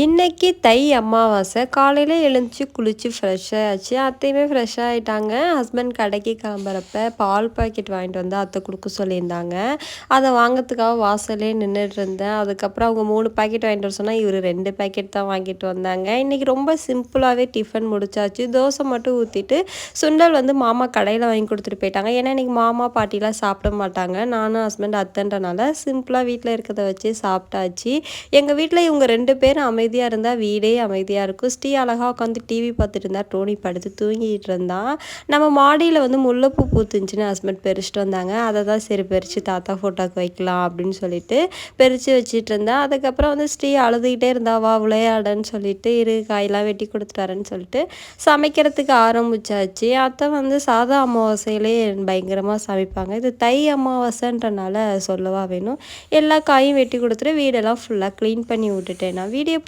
இன்னைக்கு தை அமாவாசை. காலையில் எழுந்துச்சு குளித்து ஃப்ரெஷ்ஷாக ஆச்சு அத்தையுமே ஃப்ரெஷ்ஷாக ஆகிட்டாங்க ஹஸ்பண்ட் கடைக்கு கிளம்புறப்ப பால் பாக்கெட் வாங்கிட்டு வந்து அத்தை கொடுக்க சொல்லியிருந்தாங்க. அதை வாங்கிறதுக்காக வாசலே நின்றுட்டு இருந்தேன். அதுக்கப்புறம் அவங்க மூணு பாக்கெட் வாங்கிட்டு வர சொன்னால் இவர் ரெண்டு பாக்கெட் தான் வாங்கிட்டு வந்தாங்க. இன்றைக்கி ரொம்ப சிம்பிளாகவே டிஃபன் முடிச்சாச்சு. தோசை மட்டும் ஊற்றிட்டு சுண்டல் வந்து மாமா கடையில் வாங்கி கொடுத்துட்டு போயிட்டாங்க. ஏன்னா இன்றைக்கி மாமா பாட்டிலாம் சாப்பிட மாட்டாங்க. நானும் ஹஸ்பண்ட் அத்தைன்றனால சிம்பிளாக வீட்டில் இருக்கிறத வச்சு சாப்பிட்டாச்சு. எங்கள் வீட்டில் இவங்க ரெண்டு பேரும் அமை அமைதியாக இருந்தால் வீடே அமைதியாக இருக்கும். ஸ்ரீ அழகாக உட்காந்து டிவி பார்த்துட்டு இருந்தால் டோனி படுத்து தூங்கிட்டு இருந்தான். நம்ம மாடியில் வந்து முல்லைப்பூ பூத்துருந்துச்சின்னு ஹஸ்பண்ட் பறிச்சுட்டு வந்தாங்க. அதை தான் சரி பறித்து தாத்தா ஃபோட்டோக்கு வைக்கலாம் அப்படின்னு சொல்லிட்டு பறித்து வச்சுட்டு இருந்தேன் அதுக்கப்புறம் வந்து ஸ்ரீ அழுதுகிட்டே இருந்தா வா விளையாடன்னு சொல்லிட்டு இரு காயெல்லாம் வெட்டி கொடுத்துட்டாருன்னு சொல்லிட்டு சமைக்கிறதுக்கு ஆரம்பிச்சாச்சு. அத்தை வந்து சாதா அமாவாசையிலே பயங்கரமாக சமைப்பாங்க. இது தை அமாவாசைன்றனால சொல்லவா வேணும். எல்லா காயும் வெட்டி கொடுத்துட்டு வீடெல்லாம் ஃபுல்லாக க்ளீன் பண்ணி விட்டுட்டேன் நான். வீடியோ